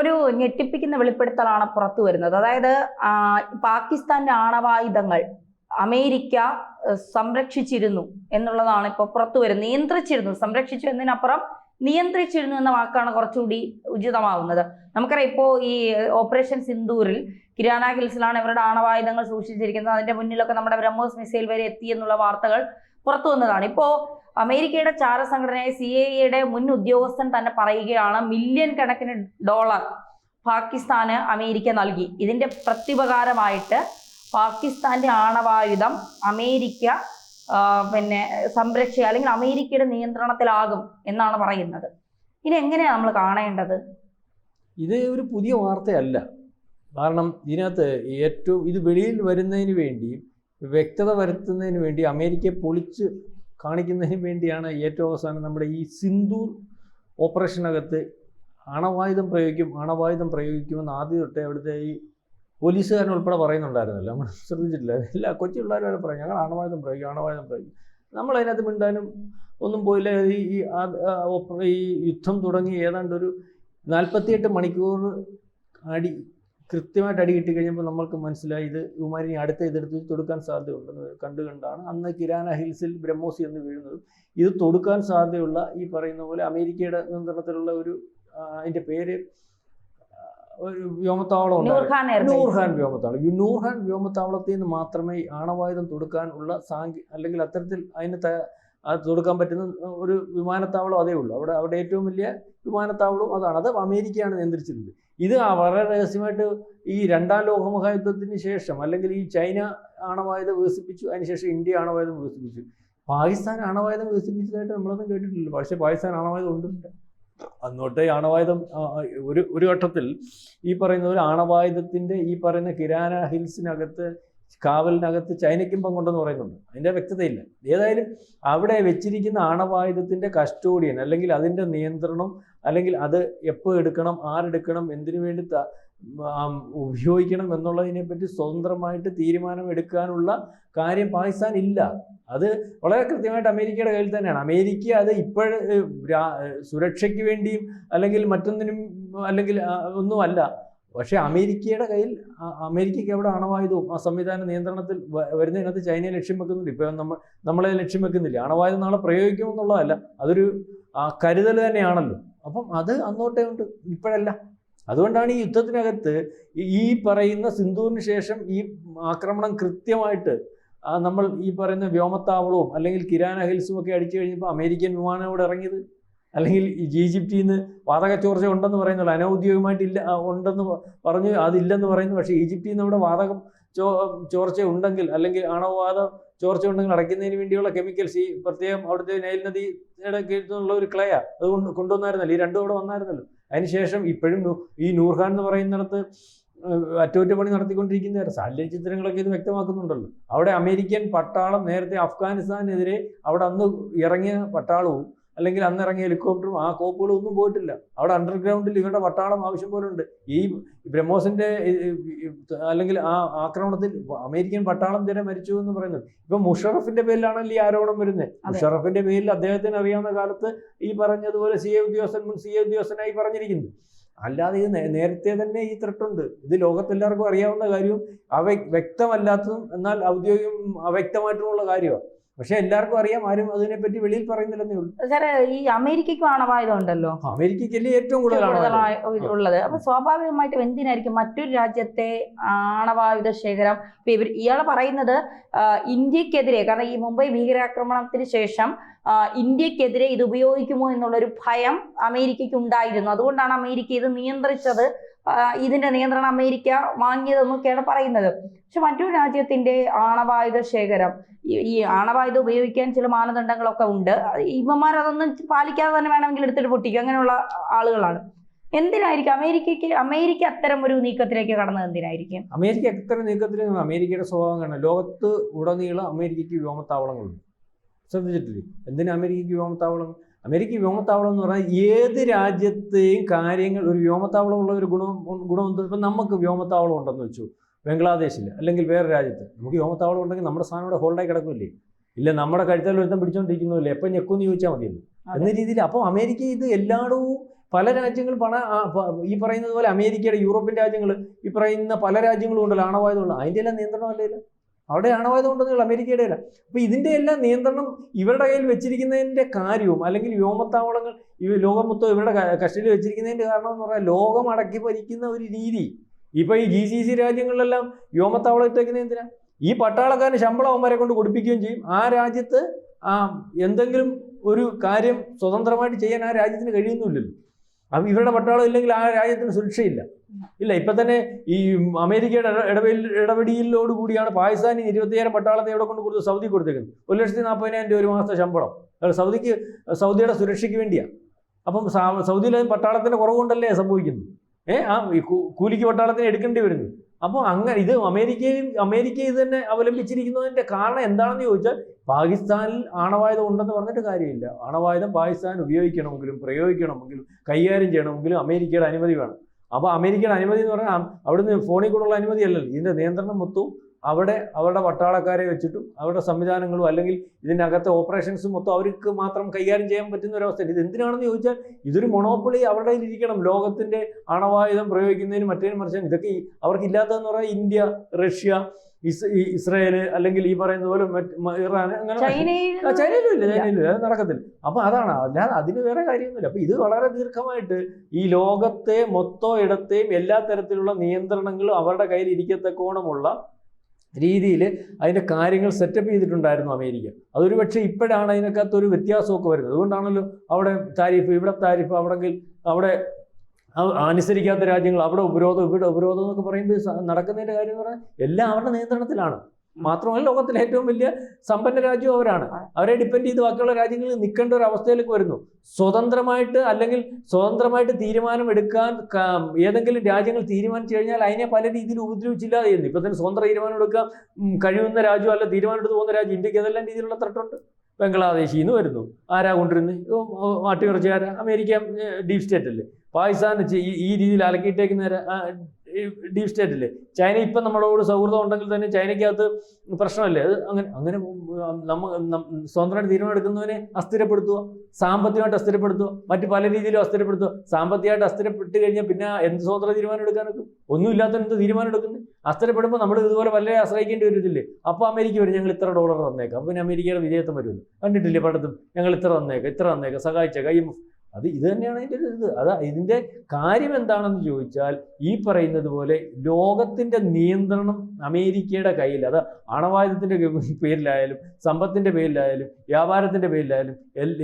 ഒരു ഞെട്ടിപ്പിക്കുന്ന വെളിപ്പെടുത്തലാണ് പുറത്തു വരുന്നത്. അതായത് പാകിസ്ഥാന്റെ ആണവായുധങ്ങൾ അമേരിക്ക സംരക്ഷിച്ചിരുന്നു എന്നുള്ളതാണ് ഇപ്പോൾ പുറത്തു വരുന്നത്. നിയന്ത്രിച്ചിരുന്നു സംരക്ഷിച്ചു എന്നതിനപ്പുറം നിയന്ത്രിച്ചിരുന്നു എന്ന വാക്കാണ് കുറച്ചുകൂടി ഉചിതമാവുന്നത്. നമുക്കറിയാം ഇപ്പോൾ ഈ ഓപ്പറേഷൻ സിന്ദൂരിൽ കിരാന ഹിൽസിലാണ് ഇവരുടെ ആണവായുധങ്ങൾ സൂക്ഷിച്ചിരിക്കുന്നത്. അതിന്റെ മുന്നിലൊക്കെ നമ്മുടെ ബ്രഹ്മോസ് മിസൈൽ വരെ എത്തി എന്നുള്ള വാർത്തകൾ പുറത്തു വന്നതാണ്. ഇപ്പോൾ അമേരിക്കയുടെ ചാര സംഘടനയായ സി എയുടെ മുൻ ഉദ്യോഗസ്ഥൻ തന്നെ പറയുകയാണ് മില്യൺ കണക്കിന് ഡോളർ പാകിസ്ഥാന് അമേരിക്ക നൽകി. ഇതിന്റെ പ്രത്യുപകാരമായിട്ട് പാകിസ്ഥാന്റെ ആണവായുധം അമേരിക്ക പിന്നെ സംരക്ഷിക്കുക അല്ലെങ്കിൽ അമേരിക്കയുടെ നിയന്ത്രണത്തിലാകും എന്നാണ് പറയുന്നത്. ഇനി എങ്ങനെയാണ് നമ്മൾ കാണേണ്ടത്? ഇത് ഒരു പുതിയ വാർത്തയല്ല. കാരണം ഇതിനകത്ത് ഏറ്റവും ഇത് വെളിയിൽ വരുന്നതിന് വേണ്ടി വ്യക്തത വരുത്തുന്നതിന് വേണ്ടി അമേരിക്കയെ പൊളിച്ച് കാണിക്കുന്നതിന് വേണ്ടിയാണ് ഏറ്റവും അവസാനം നമ്മുടെ ഈ സിന്ധൂർ ഓപ്പറേഷനകത്ത് അണവായുധം പ്രയോഗിക്കും അണവായുധം പ്രയോഗിക്കുമെന്ന് ആദ്യം തൊട്ടേ അവിടുത്തെ ഈ പോലീസുകാരൻ ഉൾപ്പെടെ പറയുന്നുണ്ടായിരുന്നല്ലോ. നമ്മൾ ശ്രദ്ധിച്ചിട്ടില്ല. എല്ലാ കൊച്ചു പിള്ളേർ വരെ പറയും ഞങ്ങൾ ആണവായുധം പ്രയോഗിക്കും ആണവായുധം പ്രയോഗിക്കും. നമ്മൾ അതിനകത്ത് മിണ്ടാനും ഒന്നും പോയില്ല. ഈ ഈ യുദ്ധം തുടങ്ങി ഏതാണ്ട് ഒരു നാൽപ്പത്തിയെട്ട് മണിക്കൂർ അടി കൃത്യമായിട്ട് അടി കിട്ടി കഴിഞ്ഞപ്പോൾ നമ്മൾക്ക് മനസ്സിലായി ഇത് ഇവന്മാരി അടുത്ത ഇതെടുത്ത് തൊടുക്കാൻ സാധ്യതയുണ്ടെന്ന് കണ്ടു കണ്ടാണ്. അന്ന് കിരാന ഹിൽസിൽ ബ്രഹ്മോസി എന്ന് വീഴുന്നത്. ഇത് തൊടുക്കാൻ സാധ്യതയുള്ള ഈ പറയുന്ന പോലെ അമേരിക്കയുടെ നിയന്ത്രണത്തിലുള്ള ഒരു അതിന്റെ പേര് ഒരു വ്യോമത്താവളം നൂർഹാൻ വ്യോമത്താവളം. ഈ നൂർഹാൻ വ്യോമത്താവളത്തിൽ നിന്ന് മാത്രമേ ആണവായുധം ആണവായുധം തൊടുക്കാനുള്ള സാങ്കേ അല്ലെങ്കിൽ അത്തരത്തിൽ അതിന് അത് തൊടുക്കാൻ പറ്റുന്ന ഒരു വിമാനത്താവളം അതേ ഉള്ളൂ. അവിടെ അവിടെ ഏറ്റവും വലിയ വിമാനത്താവളവും അതാണ്. അത് അമേരിക്കയാണ് നിയന്ത്രിച്ചിരുന്നത്. ഇത് വളരെ രഹസ്യമായിട്ട് ഈ രണ്ടാം ലോകമഹായുദ്ധത്തിന് ശേഷം അല്ലെങ്കിൽ ഈ ചൈന ആണവായുധം വികസിപ്പിച്ചു. അതിനുശേഷം ഇന്ത്യ ആണവായുധം വികസിപ്പിച്ചു. പാകിസ്ഥാൻ ആണവായുധം വികസിപ്പിച്ചതായിട്ട് നമ്മളൊന്നും കേട്ടിട്ടില്ല പക്ഷേ പാകിസ്ഥാൻ ആണവായുധം ഉണ്ട് അന്നോട്ടേ ആണവായുധം ഒരു ഒരു ഘട്ടത്തിൽ ഈ പറയുന്ന ഒരു ആണവായുധത്തിന്റെ ഈ പറയുന്ന കിരാന ഹിൽസിനകത്ത് കാവലിനകത്ത് ചൈനയ്ക്കും പങ്കുണ്ടെന്ന് പറയുന്നുണ്ട്. അതിന്റെ വ്യക്തതയില്ല. ഏതായാലും അവിടെ വെച്ചിരിക്കുന്ന ആണവായുധത്തിന്റെ കസ്റ്റോഡിയൻ അല്ലെങ്കിൽ അതിന്റെ നിയന്ത്രണം അല്ലെങ്കിൽ അത് എപ്പോൾ എടുക്കണം ആരെടുക്കണം എന്തിനു വേണ്ടി ഉപയോഗിക്കണം എന്നുള്ളതിനെ പറ്റി സ്വതന്ത്രമായിട്ട് തീരുമാനം എടുക്കാനുള്ള കാര്യം പാകിസ്ഥാൻ ഇല്ല. അത് വളരെ കൃത്യമായിട്ട് അമേരിക്കയുടെ കയ്യിൽ തന്നെയാണ്. അമേരിക്ക അത് ഇപ്പോൾ സുരക്ഷയ്ക്ക് വേണ്ടിയും അല്ലെങ്കിൽ മറ്റൊന്നിനും അല്ലെങ്കിൽ ഒന്നുമല്ല. പക്ഷേ അമേരിക്കയുടെ കയ്യിൽ അമേരിക്കയ്ക്ക് അവിടെ അണവായുധവും ആ സംവിധാന നിയന്ത്രണത്തിൽ വരുന്നതിനകത്ത് ചൈനയെ ലക്ഷ്യം വെക്കുന്നുണ്ട്. ഇപ്പം നമ്മൾ നമ്മളെ ലക്ഷ്യം വെക്കുന്നില്ല. അണവായുധം നാളെ പ്രയോഗിക്കുമെന്നുള്ളതല്ല. അതൊരു കരുതൽ തന്നെയാണല്ലോ. അപ്പം അത് അന്നോട്ടേ ഉണ്ട്. ഇപ്പോഴല്ല. അതുകൊണ്ടാണ് ഈ യുദ്ധത്തിനകത്ത് ഈ- പറയുന്ന സിന്ധുവിന് ശേഷം ഈ ആക്രമണം കൃത്യമായിട്ട് നമ്മൾ ഈ പറയുന്ന വ്യോമത്താവളവും അല്ലെങ്കിൽ കിരാന ഹിൽസും ഒക്കെ അടിച്ചു കഴിഞ്ഞപ്പോൾ അമേരിക്കൻ വിമാനം ഇവിടെ ഇറങ്ങിയത്. അല്ലെങ്കിൽ ഈജിപ്തിൽ നിന്ന് വാതക ചോർച്ച ഉണ്ടെന്ന് പറയുന്നുള്ളൂ അനൗദ്യോഗികമായിട്ട് ഇല്ല ഉണ്ടെന്ന് പറഞ്ഞ് അതില്ലെന്ന് പറയുന്നു. പക്ഷേ ഈജിപ്തിൽ നിന്ന് ഇവിടെ വാതകം ചോ ചോർച്ച ഉണ്ടെങ്കിൽ അല്ലെങ്കിൽ ആണവവാദ ചോർച്ച ഉണ്ടെങ്കിൽ അടയ്ക്കുന്നതിന് വേണ്ടിയുള്ള കെമിക്കൽസ് ഈ പ്രത്യേകം അവിടുത്തെ നൈൽ നദിയുടെ കീഴിൽ നിന്നുള്ള ഒരു ക്ലയ. അത് കൊണ്ട് കൊണ്ടുവന്നായിരുന്നല്ലോ. ഈ രണ്ടും അവിടെ വന്നായിരുന്നല്ലോ. അതിനുശേഷം ഇപ്പോഴും ഈ നൂർഖാൻ എന്ന് പറയുന്നിടത്ത് അറ്റകുറ്റപ്പണി നടത്തിക്കൊണ്ടിരിക്കുന്ന സാറ്റലൈറ്റ് ചിത്രങ്ങളൊക്കെ ഇത് വ്യക്തമാക്കുന്നുണ്ടല്ലോ. അവിടെ അമേരിക്കൻ പട്ടാളം നേരത്തെ അഫ്ഗാനിസ്ഥാനെതിരെ അവിടെ അന്ന് ഇറങ്ങിയ പട്ടാളവും അല്ലെങ്കിൽ അന്ന് ഇറങ്ങിയ ഹെലികോപ്റ്ററും ആ കോപ്പുകളും ഒന്നും പോയിട്ടില്ല. അവിടെ അണ്ടർഗ്രൗണ്ടിൽ ഇവരുടെ പട്ടാളം ആവശ്യം പോലെ ഉണ്ട് ഈ ബ്രഹ്മോസിന്റെ അല്ലെങ്കിൽ ആ ആക്രമണത്തിൽ അമേരിക്കൻ പട്ടാളം തന്നെ മരിച്ചു എന്ന് പറയുന്നു ഇപ്പൊ മുഷറഫിന്റെ പേരിലാണല്ലോ ഈ ആരോപണം വരുന്നത്. മുഷറഫിന്റെ പേരിൽ അദ്ദേഹത്തിന് അറിയാവുന്ന കാലത്ത് ഈ പറഞ്ഞതുപോലെ സി എ ഉദ്യോഗസ്ഥൻ മുൻ സി എ ഉദ്യോഗസ്ഥനായി പറഞ്ഞിരിക്കുന്നു. അല്ലാതെ ഇത് നേരത്തെ തന്നെ ഈ ത്രട്ടുണ്ട്. ഇത് ലോകത്തെല്ലാവർക്കും അറിയാവുന്ന കാര്യവും അവ വ്യക്തമല്ലാത്തതും എന്നാൽ ഔദ്യോഗികം അവ്യക്തമായിട്ടുമുള്ള കാര്യമാണ് പക്ഷെ എല്ലാവർക്കും അറിയാം ആരും അതിനെപ്പറ്റി വെളിയിൽ പറയുന്നില്ലെന്നേ ഉള്ളൂ. സാറേ ഈ അമേരിക്കയ്ക്കും ആണവായുധം ഉണ്ടല്ലോ അമേരിക്കയ്ക്കല്ലേ ഏറ്റവും കൂടുതൽ ഉള്ളത്. അപ്പൊ സ്വാഭാവികമായിട്ടും എന്തിനായിരിക്കും മറ്റൊരു രാജ്യത്തെ ആണവായുധ ശേഖരം? ഇവർ ഇയാൾ പറയുന്നത് ഇന്ത്യക്കെതിരെ കാരണം ഈ മുംബൈ ഭീകരാക്രമണത്തിന് ശേഷം ഇന്ത്യക്കെതിരെ ഇത് ഉപയോഗിക്കുമോ എന്നുള്ളൊരു ഭയം അമേരിക്കയ്ക്ക് ഉണ്ടായിരുന്നു അതുകൊണ്ടാണ് അമേരിക്ക ഇത് നിയന്ത്രിച്ചത് ഇതിന്റെ നിയന്ത്രണം അമേരിക്ക വാങ്ങിയതെന്നൊക്കെയാണ് പറയുന്നത്. പക്ഷെ മറ്റൊരു രാജ്യത്തിന്റെ ആണവായുധ ശേഖരം ഈ- ആണവായുധം ഉപയോഗിക്കാൻ ചില മാനദണ്ഡങ്ങളൊക്കെ ഉണ്ട്. ഇവന്മാർ അതൊന്നും പാലിക്കാതെ തന്നെ വേണമെങ്കിൽ എടുത്തിട്ട് പൊട്ടിക്കും. അങ്ങനെയുള്ള ആളുകളാണ്. എന്തിനായിരിക്കും? അമേരിക്കയ്ക്ക് അമേരിക്ക അത്തരം ഒരു നീക്കത്തിലേക്ക് കടന്നത് എന്തിനായിരിക്കും? അമേരിക്ക അത്തരം നീക്കത്തിലേക്ക് അമേരിക്കയുടെ സ്വഭാവം കാണാം ലോകത്ത് ഉടനീളം അമേരിക്കയ്ക്ക് വ്യോമത്താവളങ്ങളുണ്ട്. ശ്രദ്ധിച്ചിട്ടില്ലേ? എന്തിനാ അമേരിക്കയ്ക്ക് വ്യോമത്താവളം? അമേരിക്ക വ്യോമത്താവളം എന്ന് പറഞ്ഞാൽ ഏത് രാജ്യത്തെയും കാര്യങ്ങൾ ഒരു വ്യോമത്താവളമുള്ള ഒരു ഗുണം ഗുണം എന്ത് ഇപ്പം നമുക്ക് വ്യോമത്താവളം ഉണ്ടെന്ന് വെച്ചു. ബംഗ്ലാദേശിൽ അല്ലെങ്കിൽ വേറെ രാജ്യത്ത്. നമുക്ക് വ്യോമത്താവളം ഉണ്ടെങ്കിൽ നമ്മുടെ സാധനം ഇവിടെ ഹോൾഡായി കിടക്കില്ലേ ഇല്ല നമ്മുടെ കഴുത്തിൽ ഒരുത്തം പിടിച്ചോണ്ടിരിക്കുന്നില്ലേ എപ്പം ഞെക്കൂന്ന് ചോദിച്ചാൽ മതിയല്ലോ. എന്ന രീതിയിൽ അപ്പോൾ അമേരിക്ക ഇത് എല്ലായിടവും പല രാജ്യങ്ങൾ പണ ഈ പറയുന്നത് പോലെ അമേരിക്കയുടെ യൂറോപ്യൻ രാജ്യങ്ങൾ ഈ പറയുന്ന പല രാജ്യങ്ങളും ഉണ്ടല്ലോ ആണവായതുകൊണ്ട് അതിന്റെ എല്ലാം നിയന്ത്രണം അല്ലേ അവിടെ ആണവായുധം ഉണ്ടെന്നുള്ള അമേരിക്കയുടെ അല്ല അപ്പൊ ഇതിന്റെ എല്ലാം നിയന്ത്രണം ഇവരുടെ കയ്യിൽ വെച്ചിരിക്കുന്നതിന്റെ കാര്യവും അല്ലെങ്കിൽ വ്യോമത്താവളങ്ങൾ ഈ ലോകം മൊത്തം ഇവരുടെ കസ്റ്റഡിയിൽ വെച്ചിരിക്കുന്നതിന്റെ കാരണം എന്ന് പറഞ്ഞാൽ ലോകം അടക്കി ഭരിക്കുന്ന ഒരു രീതി. ഇപ്പൊ ഈ ജി സി സി രാജ്യങ്ങളിലെല്ലാം വ്യോമത്താവളം ഇട്ടേക്കുന്നത് എന്തിനാ? ഈ പട്ടാളക്കാരന് ശമ്പളം അവന്മാരെ കൊണ്ട് കൊടുപ്പിക്കുകയും ചെയ്യും. ആ രാജ്യത്ത് എന്തെങ്കിലും ഒരു കാര്യം സ്വതന്ത്രമായിട്ട് ചെയ്യാൻ ആ രാജ്യത്തിന് കഴിയുന്നില്ലല്ലോ അപ്പം ഇവരുടെ പട്ടാളം ഇല്ലെങ്കിൽ ആ രാജ്യത്തിന് സുരക്ഷയില്ല. ഇല്ല ഇപ്പം തന്നെ ഈ അമേരിക്കയുടെ ഇട- ഇടപെടൽ ഇടപെടിയിലോട് കൂടിയാണ് പാകിസ്ഥാനി ഇരുപത്തിയായിരം പട്ടാളത്തെ എവിടെ കൊണ്ട് കൊടുത്ത് സൗദി കൊടുത്തേക്കുന്നത്? ഒരു ലക്ഷത്തി നാൽപ്പതിനായിരം രൂപ ഒരു മാസത്തെ ശമ്പളം. സൗദിക്ക് സൗദിയുടെ സുരക്ഷയ്ക്ക് വേണ്ടിയാണ് അപ്പം സൗദിയിലെ പട്ടാളത്തിന്റെ കുറവുകൊണ്ടല്ലേ സംഭവിക്കുന്നത്? ഏഹ് ആ കൂലിക്ക് പട്ടാളത്തിന് എടുക്കേണ്ടി വരുന്നു. അപ്പോൾ അങ്ങനെ ഇത് അമേരിക്കയും അമേരിക്ക ഇത് തന്നെ അവലംബിച്ചിരിക്കുന്നതിന്റെ കാരണം എന്താണെന്ന് ചോദിച്ചാൽ പാകിസ്ഥാനിൽ ആണവായുധം ഉണ്ടെന്ന് പറഞ്ഞിട്ട് കാര്യമില്ല. ആണവായുധം പാകിസ്ഥാൻ ഉപയോഗിക്കണമെങ്കിലും പ്രയോഗിക്കണമെങ്കിലും കൈകാര്യം ചെയ്യണമെങ്കിലും അമേരിക്കയുടെ അനുമതി വേണം. അപ്പോൾ അമേരിക്കയുടെ അനുമതി എന്ന് പറഞ്ഞാൽ അവിടുന്ന് ഫോണിൽ കൂടെയുള്ള അനുമതി അല്ലല്ലോ. ഇതിന്റെ നിയന്ത്രണം മൊത്തവും അവിടെ അവരുടെ പട്ടാളക്കാരെ വെച്ചിട്ടും അവരുടെ സംവിധാനങ്ങളും അല്ലെങ്കിൽ ഇതിനകത്തെ ഓപ്പറേഷൻസും മൊത്തം അവർക്ക് മാത്രം കൈകാര്യം ചെയ്യാൻ പറ്റുന്ന ഒരു അവസ്ഥ ഇത് എന്തിനാണെന്ന് ചോദിച്ചാൽ ഇതൊരു മൊണോപ്പൊളി അവരുടെ ഇരിക്കണം. ലോകത്തിന്റെ അണവായുധം പ്രയോഗിക്കുന്നതിന് മറ്റേതിനും മറിച്ചാൽ ഇതൊക്കെ അവർക്ക് ഇല്ലാത്തതെന്ന് പറഞ്ഞാൽ ഇന്ത്യ റഷ്യ ഇസ്രായേൽ അല്ലെങ്കിൽ ഈ പറയുന്ന പോലെ മറ്റ് ഇറാൻ അങ്ങനെ ചൈനയിലും ഇല്ല ചൈനയിലും. അത് നടക്കത്തില്ല. അപ്പൊ അതാണ്. ഞാൻ അതിന് വേറെ കാര്യമൊന്നുമില്ല. അപ്പൊ ഇത് വളരെ ദീർഘമായിട്ട് ഈ ലോകത്തെ മൊത്തം ഇടത്തെയും എല്ലാ തരത്തിലുള്ള നിയന്ത്രണങ്ങളും അവരുടെ കയ്യിൽ ഇരിക്കത്തക്കോണമുള്ള രീതിയിൽ അതിന്റെ കാര്യങ്ങൾ സെറ്റപ്പ് ചെയ്തിട്ടുണ്ടായിരുന്നു അമേരിക്ക. അതൊരു പക്ഷേ ഇപ്പോഴാണ് അതിനകത്ത് ഒരു വ്യത്യാസമൊക്കെ വരുന്നത്. അതുകൊണ്ടാണല്ലോ അവിടെ താരിഫ് ഇവിടെ താരിഫ് അവിടെങ്കിൽ അവിടെ അനുസരിക്കാത്ത രാജ്യങ്ങൾ അവിടെ ഉപരോധം ഇവിടെ ഉപരോധം എന്നൊക്കെ പറയുമ്പോൾ നടക്കുന്നതിന്റെ കാര്യം എന്ന് പറഞ്ഞാൽ എല്ലാം അവരുടെ നിയന്ത്രണത്തിലാണ്. മാത്രമല്ല ലോകത്തിലെ ഏറ്റവും വലിയ സമ്പന്ന രാജ്യം അവരാണ്. അവരെ ഡിപ്പെൻഡ് ചെയ്ത് ബാക്കിയുള്ള രാജ്യങ്ങളിൽ നിൽക്കേണ്ട ഒരു അവസ്ഥയിലേക്ക് വരുന്നു. സ്വതന്ത്രമായിട്ട് അല്ലെങ്കിൽ സ്വതന്ത്രമായിട്ട് തീരുമാനം എടുക്കാൻ ഏതെങ്കിലും രാജ്യങ്ങൾ തീരുമാനിച്ചു കഴിഞ്ഞാൽ അതിനെ പല രീതിയിൽ ഉപദ്രവിച്ചില്ലാതെ ചെയ്യുന്നു ഇപ്പൊ തന്നെ സ്വതന്ത്ര തീരുമാനം എടുക്കാൻ കഴിയുന്ന രാജ്യം അല്ല തീരുമാനം എടുത്ത് പോകുന്ന രാജ്യം ഇന്ത്യയ്ക്ക് ഏതെല്ലാം രീതിയിലുള്ള ത്രട്ടുണ്ട് ബംഗ്ലാദേശിൽ നിന്ന് വരുന്നു. ആരാ കൊണ്ടിരുന്നത് മാട്ടിറച്ചി അമേരിക്ക ഡീപ് സ്റ്റേറ്റ് അല്ലേ? പാകിസ്ഥാൻ ഈ- ഈ രീതിയിൽ അലക്കിയിട്ടേക്കുന്ന ഈ ഡീപ് സ്റ്റേറ്റ് അല്ലേ ചൈന ഇപ്പം നമ്മളോട് സൗഹൃദം ഉണ്ടെങ്കിൽ തന്നെ ചൈനയ്ക്കകത്ത് പ്രശ്നമല്ലേ? അത് അങ്ങനെ അങ്ങനെ നമ്മ സ്വന്തമായിട്ട് സ്വതന്ത്രമായിട്ട് തീരുമാനം എടുക്കുന്നവനെ അസ്ഥിരപ്പെടുത്തുക സാമ്പത്തികമായിട്ട് അസ്ഥിരപ്പെടുത്തുക മറ്റു പല രീതിയിലും അസ്ഥിരപ്പെടുത്തുക. സാമ്പത്തികമായിട്ട് അസ്ഥിരപ്പെട്ട് കഴിഞ്ഞാൽ പിന്നെ എന്ത് സ്വതന്ത്ര തീരുമാനം എടുക്കാനൊക്കെ ഒന്നുമില്ലാത്ത എന്ത് തീരുമാനം എടുക്കുന്നത് അസ്ഥിരപ്പെടുമ്പോൾ നമ്മൾ ഇതുപോലെ വല്ല ആശ്രയിക്കേണ്ടി വരത്തില്ലേ? അപ്പോൾ അമേരിക്ക വരും ഞങ്ങൾ ഇത്ര ഡോളർ തന്നേക്കാം. പിന്നെ അമേരിക്കയുടെ വിജയത്വം വരുമല്ലോ. കണ്ടിട്ടില്ലേ പടത്തും ഞങ്ങൾ ഇത്ര തന്നേക്കാം ഇത്ര തന്നേക്കാം. സഹായിച്ചേക്കാം. എഫ് അത് ഇത് തന്നെയാണ് അതിന്റെ ഒരു ഇത്. അത് ഇതിന്റെ കാര്യം എന്താണെന്ന് ചോദിച്ചാൽ ഈ പറയുന്നത് പോലെ ലോകത്തിന്റെ നിയന്ത്രണം അമേരിക്കയുടെ കയ്യിൽ അത് ആണവായുധത്തിന്റെ പേരിലായാലും സമ്പത്തിന്റെ പേരിലായാലും വ്യാപാരത്തിന്റെ പേരിലായാലും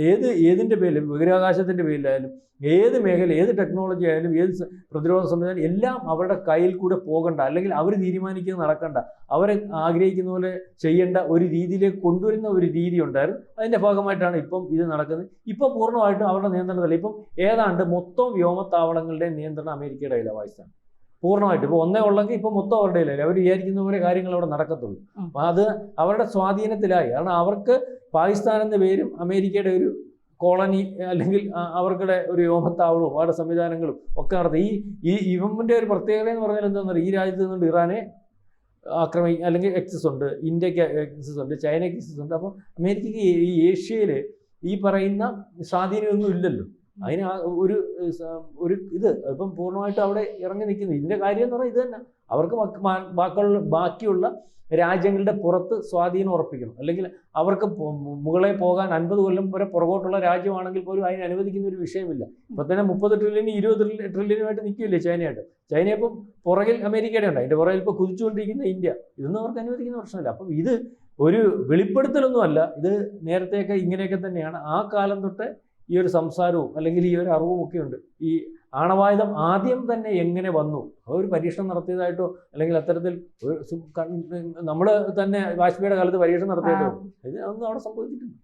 ഏത് ഏതിന്റെ പേരിലും ബഹിരാകാശത്തിന്റെ പേരിലായാലും ഏത് മേഖല ഏത് ടെക്നോളജി ആയാലും ഏത് പ്രതിരോധ സംവിധാനം എല്ലാം അവരുടെ കയ്യിൽ കൂടെ പോകണ്ട അല്ലെങ്കിൽ അവർ തീരുമാനിക്കുന്നത് നടക്കണ്ട. അവരെ ആഗ്രഹിക്കുന്ന പോലെ ചെയ്യേണ്ട ഒരു രീതിയിലേക്ക് കൊണ്ടുവരുന്ന ഒരു രീതി ഉണ്ടായിരുന്നു. അതിന്റെ ഭാഗമായിട്ടാണ് ഇപ്പം ഇത് നടക്കുന്നത്. ഇപ്പം പൂർണമായിട്ടും അവരുടെ നിയന്ത്രണത്തില്ല ഇപ്പം ഏതാണ്ട് മൊത്തം വ്യോമത്താവളങ്ങളുടെ നിയന്ത്രണം അമേരിക്കയുടെ കയ്യിലാണ് വായിച്ചാണ് പൂർണമായിട്ട്. ഇപ്പോൾ ഒന്നേ ഉള്ളെങ്കിൽ ഇപ്പോൾ മൊത്തം അവരുടെ കയ്യിലല്ലേ അവർ വിചാരിക്കുന്ന പോലെ കാര്യങ്ങൾ അവിടെ നടക്കത്തുള്ളൂ. അപ്പം അത് അവരുടെ സ്വാധീനത്തിലായി. കാരണം അവർക്ക് പാകിസ്ഥാൻ എന്ന പേരും അമേരിക്കയുടെ ഒരു കോളനി അല്ലെങ്കിൽ അവരുടെ അവർക്കുടെ ഒരു വ്യോമത്താവളവും അവരുടെ സംവിധാനങ്ങളും ഒക്കെ നടത്തി. ഈ ഈ ഇവന്റെ ഒരു പ്രത്യേകത എന്ന് പറഞ്ഞാൽ എന്താണെന്ന് പറയുക ഈ രാജ്യത്ത് നിന്നുകൊണ്ട് ഇറാനെ ആക്രമി അല്ലെങ്കിൽ എക്സസ് ഉണ്ട്. ഇന്ത്യയ്ക്ക് എക്സസ് ഉണ്ട്. ചൈനയ്ക്ക് എക്സസ് ഉണ്ട്. അപ്പോൾ അമേരിക്കയ്ക്ക് ഈ- ഈ ഏഷ്യയിൽ ഈ പറയുന്ന സ്വാധീനമൊന്നും ഇല്ലല്ലോ. അതിന് ഒരു ഒരു ഇത് ഇപ്പം പൂർണമായിട്ട് അവിടെ ഇറങ്ങി നിൽക്കുന്നു. ഇതിന്റെ കാര്യം എന്ന് പറഞ്ഞാൽ ഇത് തന്നെ. അവർക്ക് ബാക്കിയുള്ള ബാക്കിയുള്ള രാജ്യങ്ങളുടെ പുറത്ത് സ്വാധീനം ഉറപ്പിക്കണം. അല്ലെങ്കിൽ അവർക്ക് മുകളെ പോകാൻ അൻപത് കൊല്ലം വരെ പുറകോട്ടുള്ള രാജ്യമാണെങ്കിൽ പോലും അതിന് അനുവദിക്കുന്ന ഒരു വിഷയമില്ല. ഇപ്പം തന്നെ മുപ്പത് ട്രില്യൻ ഇരുപത് ട്രില്യനുമായിട്ട് നിൽക്കില്ലേ ചൈനയായിട്ട്? ചൈന ഇപ്പം പുറകിൽ അമേരിക്കയുടെ ഉണ്ട്. അതിന്റെ പുറകിൽ ഇപ്പോൾ കുതിച്ചുകൊണ്ടിരിക്കുന്ന ഇന്ത്യ. ഇതൊന്നും അവർക്ക് അനുവദിക്കുന്ന പ്രശ്നമില്ല. അപ്പം ഇത് ഒരു വെളിപ്പെടുത്തലൊന്നുമല്ല. ഇത് നേരത്തെയൊക്കെ ഇങ്ങനെയൊക്കെ തന്നെയാണ്. ആ കാലം തൊട്ട് ഈ ഒരു സംസാരവും അല്ലെങ്കിൽ ഈ ഒരു അറിവും ഒക്കെ ഉണ്ട്. ഈ ആണവായുധം ആദ്യം തന്നെ എങ്ങനെ വന്നു? ഒരു പരീക്ഷണം നടത്തിയതായിട്ടോ അല്ലെങ്കിൽ അത്തരത്തിൽ നമ്മൾ തന്നെ വാജ്പേയിയുടെ കാലത്ത് പരീക്ഷണം നടത്തിയിട്ടോ ഇത് ഒന്നും അവിടെ സംഭവിച്ചിട്ടില്ല.